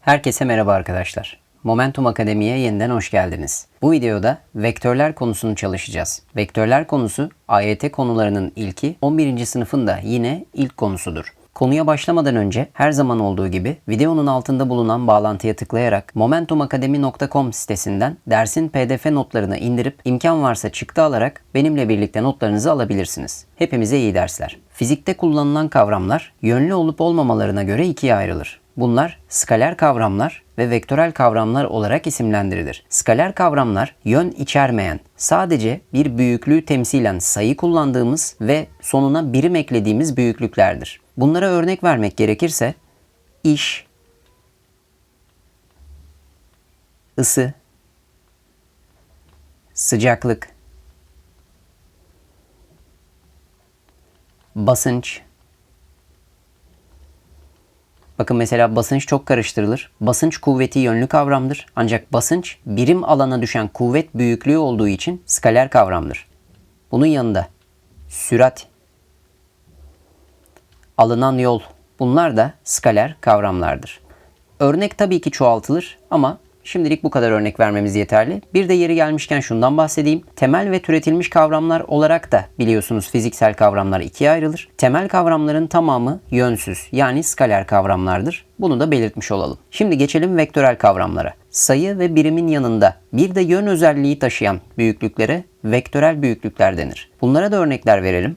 Herkese merhaba arkadaşlar. Momentum Akademi'ye yeniden hoş geldiniz. Bu videoda vektörler konusunu çalışacağız. Vektörler konusu AYT konularının ilki 11. sınıfın da yine ilk konusudur. Konuya başlamadan önce her zaman olduğu gibi videonun altında bulunan bağlantıya tıklayarak momentumakademi.com sitesinden dersin pdf notlarını indirip imkan varsa çıktı alarak benimle birlikte notlarınızı alabilirsiniz. Hepimize iyi dersler. Fizikte kullanılan kavramlar yönlü olup olmamalarına göre ikiye ayrılır. Bunlar skaler kavramlar ve vektörel kavramlar olarak isimlendirilir. Skaler kavramlar yön içermeyen, sadece bir büyüklüğü temsilen sayı kullandığımız ve sonuna birim eklediğimiz büyüklüklerdir. Bunlara örnek vermek gerekirse iş, ısı, sıcaklık, basınç, Bakın mesela basınç çok karıştırılır. Basınç kuvveti yönlü kavramdır. Ancak basınç birim alana düşen kuvvet büyüklüğü olduğu için skaler kavramdır. Bunun yanında sürat, alınan yol bunlar da skaler kavramlardır. Örnek tabii ki çoğaltılır ama Şimdilik bu kadar örnek vermemiz yeterli. Bir de yeri gelmişken şundan bahsedeyim. Temel ve türetilmiş kavramlar olarak da biliyorsunuz fiziksel kavramlar ikiye ayrılır. Temel kavramların tamamı yönsüz yani skaler kavramlardır. Bunu da belirtmiş olalım. Şimdi geçelim vektörel kavramlara. Sayı ve birimin yanında bir de yön özelliği taşıyan büyüklüklere vektörel büyüklükler denir. Bunlara da örnekler verelim.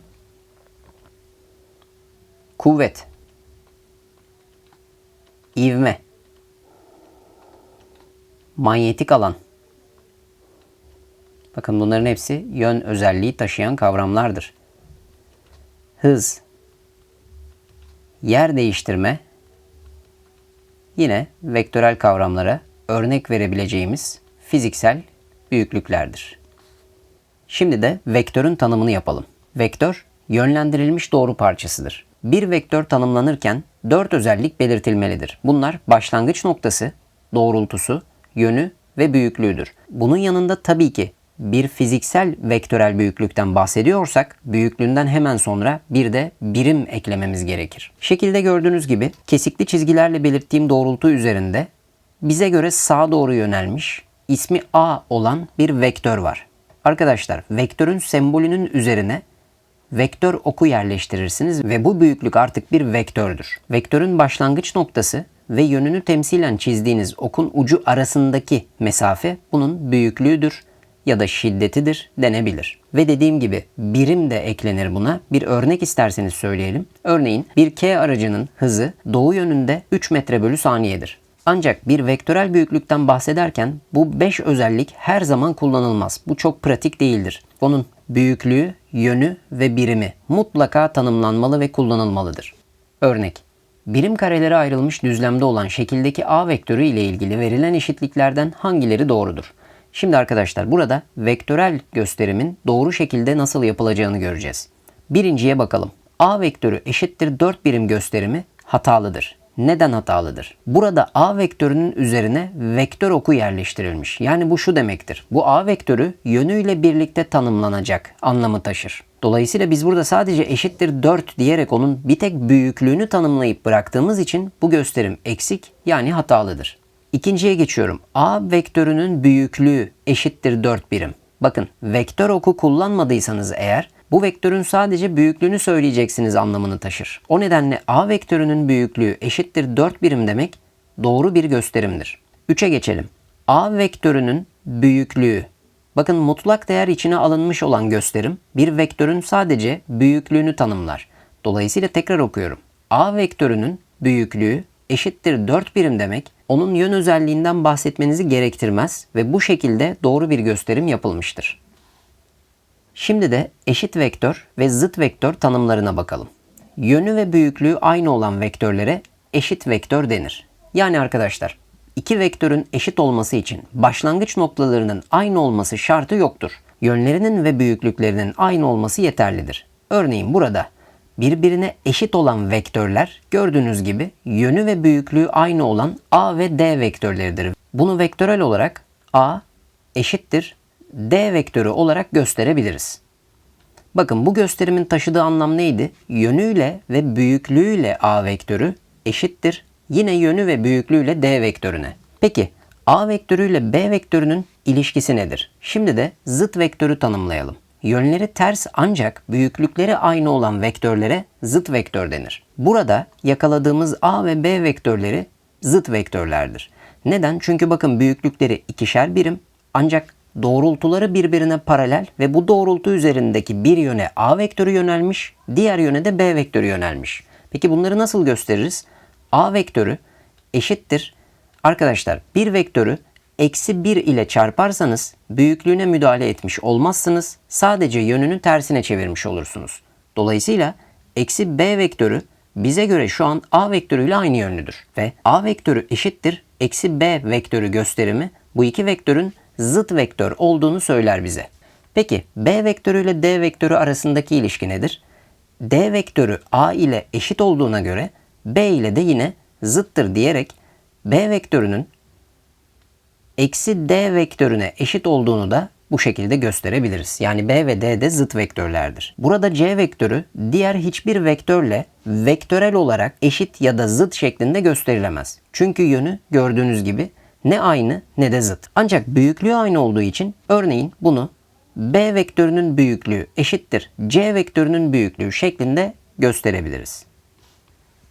Kuvvet, ivme, manyetik alan. Bakın bunların hepsi yön özelliği taşıyan kavramlardır. Hız, yer değiştirme yine vektörel kavramlara örnek verebileceğimiz fiziksel büyüklüklerdir. Şimdi de vektörün tanımını yapalım. Vektör yönlendirilmiş doğru parçasıdır. Bir vektör tanımlanırken dört özellik belirtilmelidir. Bunlar başlangıç noktası, doğrultusu, yönü ve büyüklüğüdür. Bunun yanında tabii ki bir fiziksel vektörel büyüklükten bahsediyorsak büyüklüğünden hemen sonra bir de birim eklememiz gerekir. Şekilde gördüğünüz gibi kesikli çizgilerle belirttiğim doğrultu üzerinde bize göre sağa doğru yönelmiş ismi A olan bir vektör var. Arkadaşlar vektörün sembolünün üzerine vektör oku yerleştirirsiniz ve bu büyüklük artık bir vektördür. Vektörün başlangıç noktası ve yönünü temsilen çizdiğiniz okun ucu arasındaki mesafe bunun büyüklüğüdür ya da şiddetidir denebilir. Ve dediğim gibi birim de eklenir buna. Bir örnek isterseniz söyleyelim. Örneğin bir K aracının hızı doğu yönünde 3 metre bölü saniyedir. Ancak bir vektörel büyüklükten bahsederken bu 5 özellik her zaman kullanılmaz. Bu çok pratik değildir. Onun büyüklüğü, yönü ve birimi mutlaka tanımlanmalı ve kullanılmalıdır. Örnek birim karelere ayrılmış düzlemde olan şekildeki A vektörü ile ilgili verilen eşitliklerden hangileri doğrudur? Şimdi arkadaşlar burada vektörel gösterimin doğru şekilde nasıl yapılacağını göreceğiz. Birinciye bakalım. A vektörü eşittir 4 birim gösterimi hatalıdır. Neden hatalıdır? Burada A vektörünün üzerine vektör oku yerleştirilmiş. Yani bu şu demektir. Bu A vektörü yönüyle birlikte tanımlanacak anlamı taşır. Dolayısıyla biz burada sadece eşittir 4 diyerek onun bir tek büyüklüğünü tanımlayıp bıraktığımız için bu gösterim eksik yani hatalıdır. İkinciye geçiyorum. A vektörünün büyüklüğü eşittir 4 birim. Bakın vektör oku kullanmadıysanız eğer bu vektörün sadece büyüklüğünü söyleyeceksiniz anlamını taşır. O nedenle A vektörünün büyüklüğü eşittir 4 birim demek doğru bir gösterimdir. 3'e geçelim. A vektörünün büyüklüğü Bakın mutlak değer içine alınmış olan gösterim bir vektörün sadece büyüklüğünü tanımlar. Dolayısıyla tekrar okuyorum. A vektörünün büyüklüğü eşittir 4 birim demek onun yön özelliğinden bahsetmenizi gerektirmez ve bu şekilde doğru bir gösterim yapılmıştır. Şimdi de eşit vektör ve zıt vektör tanımlarına bakalım. Yönü ve büyüklüğü aynı olan vektörlere eşit vektör denir. Yani arkadaşlar iki vektörün eşit olması için başlangıç noktalarının aynı olması şartı yoktur. Yönlerinin ve büyüklüklerinin aynı olması yeterlidir. Örneğin burada birbirine eşit olan vektörler gördüğünüz gibi yönü ve büyüklüğü aynı olan A ve D vektörleridir. Bunu vektörel olarak A eşittir D vektörü olarak gösterebiliriz. Bakın bu gösterimin taşıdığı anlam neydi? Yönüyle ve büyüklüğüyle A vektörü eşittir. Yine yönü ve büyüklüğüyle D vektörüne. Peki A vektörüyle B vektörünün ilişkisi nedir? Şimdi de zıt vektörü tanımlayalım. Yönleri ters ancak büyüklükleri aynı olan vektörlere zıt vektör denir. Burada yakaladığımız A ve B vektörleri zıt vektörlerdir. Neden? Çünkü bakın büyüklükleri ikişer birim ancak doğrultuları birbirine paralel ve bu doğrultu üzerindeki bir yöne A vektörü yönelmiş, diğer yöne de B vektörü yönelmiş. Peki bunları nasıl gösteririz? A vektörü eşittir. Arkadaşlar bir vektörü eksi 1 ile çarparsanız büyüklüğüne müdahale etmiş olmazsınız. Sadece yönünü tersine çevirmiş olursunuz. Dolayısıyla eksi b vektörü bize göre şu an a vektörüyle aynı yönlüdür. Ve a vektörü eşittir eksi b vektörü gösterimi bu iki vektörün zıt vektör olduğunu söyler bize. Peki b vektörü ile d vektörü arasındaki ilişki nedir? d vektörü a ile eşit olduğuna göre b ile de yine zıttır diyerek b vektörünün eksi d vektörüne eşit olduğunu da bu şekilde gösterebiliriz. Yani b ve d de zıt vektörlerdir. Burada c vektörü diğer hiçbir vektörle vektörel olarak eşit ya da zıt şeklinde gösterilemez. Çünkü yönü gördüğünüz gibi ne aynı ne de zıt. Ancak büyüklüğü aynı olduğu için örneğin bunu b vektörünün büyüklüğü eşittir c vektörünün büyüklüğü şeklinde gösterebiliriz.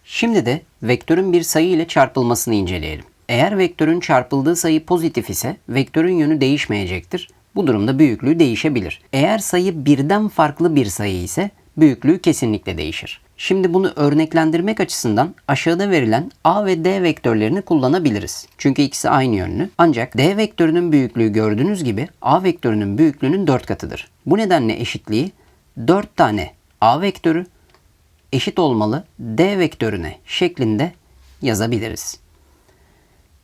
Şimdi de vektörün bir sayı ile çarpılmasını inceleyelim. Eğer vektörün çarpıldığı sayı pozitif ise vektörün yönü değişmeyecektir. Bu durumda büyüklüğü değişebilir. Eğer sayı birden farklı bir sayı ise büyüklüğü kesinlikle değişir. Şimdi bunu örneklendirmek açısından aşağıda verilen A ve D vektörlerini kullanabiliriz. Çünkü ikisi aynı yönlü. Ancak D vektörünün büyüklüğü gördüğünüz gibi A vektörünün büyüklüğünün 4 katıdır. Bu nedenle eşitliği 4 tane A vektörü eşit olmalı D vektörüne şeklinde yazabiliriz.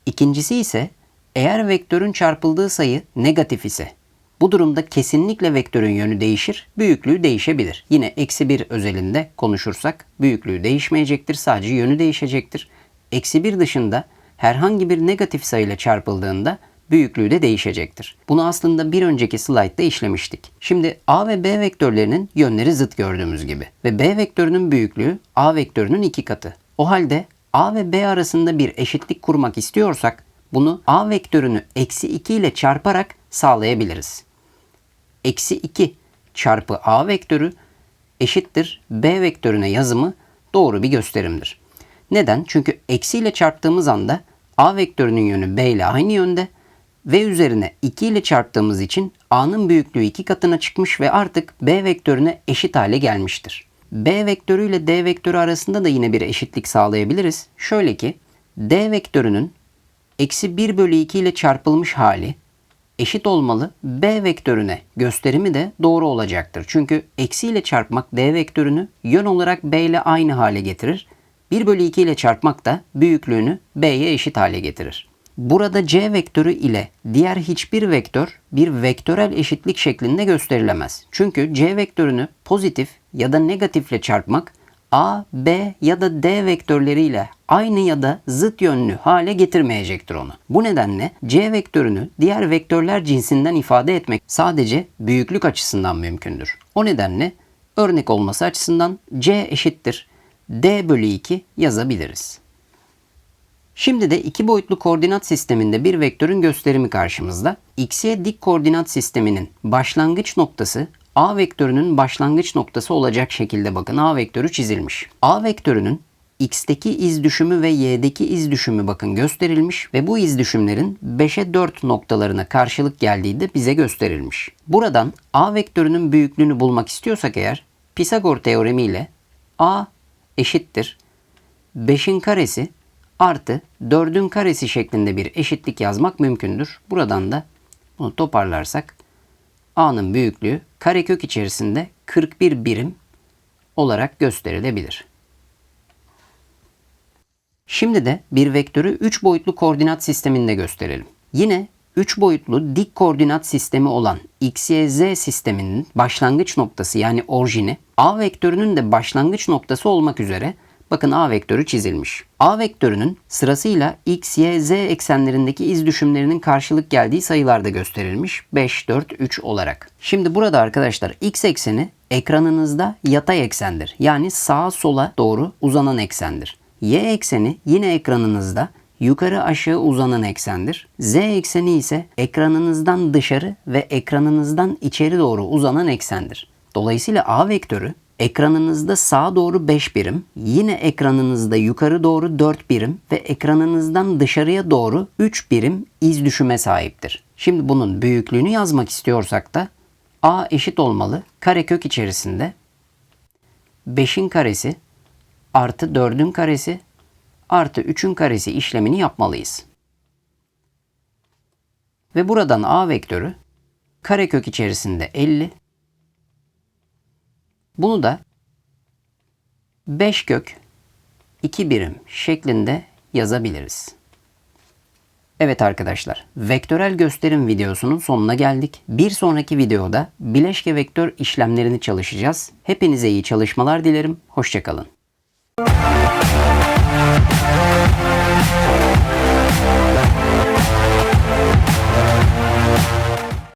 İkincisi ise eğer vektörün çarpıldığı sayı negatif ise bu durumda kesinlikle vektörün yönü değişir, büyüklüğü değişebilir. Yine eksi 1 özelinde konuşursak büyüklüğü değişmeyecektir, sadece yönü değişecektir. Eksi 1 dışında herhangi bir negatif sayıyla çarpıldığında büyüklüğü de değişecektir. Bunu aslında bir önceki slaytta işlemiştik. Şimdi A ve B vektörlerinin yönleri zıt gördüğümüz gibi ve B vektörünün büyüklüğü A vektörünün iki katı. O halde A ve B arasında bir eşitlik kurmak istiyorsak bunu A vektörünü eksi 2 ile çarparak sağlayabiliriz. Eksi 2 çarpı A vektörü eşittir B vektörüne yazımı doğru bir gösterimdir. Neden? Çünkü eksi ile çarptığımız anda A vektörünün yönü B ile aynı yönde ve üzerine 2 ile çarptığımız için A'nın büyüklüğü 2 katına çıkmış ve artık B vektörüne eşit hale gelmiştir. B vektörü ile D vektörü arasında da yine bir eşitlik sağlayabiliriz. Şöyle ki D vektörünün eksi 1 bölü 2 ile çarpılmış hali eşit olmalı. B vektörüne gösterimi de doğru olacaktır. Çünkü eksi ile çarpmak D vektörünü yön olarak B ile aynı hale getirir. 1 bölü 2 ile çarpmak da büyüklüğünü B'ye eşit hale getirir. Burada C vektörü ile diğer hiçbir vektör bir vektörel eşitlik şeklinde gösterilemez. Çünkü C vektörünü pozitif ya da negatifle çarpmak A, B ya da D vektörleriyle aynı ya da zıt yönlü hale getirmeyecektir onu. Bu nedenle C vektörünü diğer vektörler cinsinden ifade etmek sadece büyüklük açısından mümkündür. O nedenle örnek olması açısından C eşittir D bölü 2 yazabiliriz. Şimdi de iki boyutlu koordinat sisteminde bir vektörün gösterimi karşımızda. X'ye dik koordinat sisteminin başlangıç noktası A vektörünün başlangıç noktası olacak şekilde bakın A vektörü çizilmiş. A vektörünün X'teki iz düşümü ve Y'deki iz düşümü bakın gösterilmiş ve bu iz düşümlerin 5'e 4 noktalarına karşılık geldiği de bize gösterilmiş. Buradan A vektörünün büyüklüğünü bulmak istiyorsak eğer Pisagor teoremi ile A eşittir 5'in karesi artı 4'ün karesi şeklinde bir eşitlik yazmak mümkündür. Buradan da bunu toparlarsak A'nın büyüklüğü karekök içerisinde 41 birim olarak gösterilebilir. Şimdi de bir vektörü 3 boyutlu koordinat sisteminde gösterelim. Yine 3 boyutlu dik koordinat sistemi olan x, y, z sisteminin başlangıç noktası yani orijini A vektörünün de başlangıç noktası olmak üzere Bakın A vektörü çizilmiş. A vektörünün sırasıyla x, y, z eksenlerindeki iz düşümlerinin karşılık geldiği sayılarda gösterilmiş. 5, 4, 3 olarak. Şimdi burada arkadaşlar x ekseni ekranınızda yatay eksendir. Yani sağa sola doğru uzanan eksendir. Y ekseni yine ekranınızda yukarı aşağı uzanan eksendir. Z ekseni ise ekranınızdan dışarı ve ekranınızdan içeri doğru uzanan eksendir. Dolayısıyla A vektörü ekranınızda sağa doğru 5 birim, yine ekranınızda yukarı doğru 4 birim ve ekranınızdan dışarıya doğru 3 birim iz düşüme sahiptir. Şimdi bunun büyüklüğünü yazmak istiyorsak da A eşit olmalı karekök içerisinde 5'in karesi artı 4'ün karesi artı 3'ün karesi işlemini yapmalıyız. Ve buradan A vektörü karekök içerisinde 50 bunu da 5 kök 2 birim şeklinde yazabiliriz. Evet arkadaşlar, vektörel gösterim videosunun sonuna geldik. Bir sonraki videoda bileşke vektör işlemlerini çalışacağız. Hepinize iyi çalışmalar dilerim. Hoşçakalın.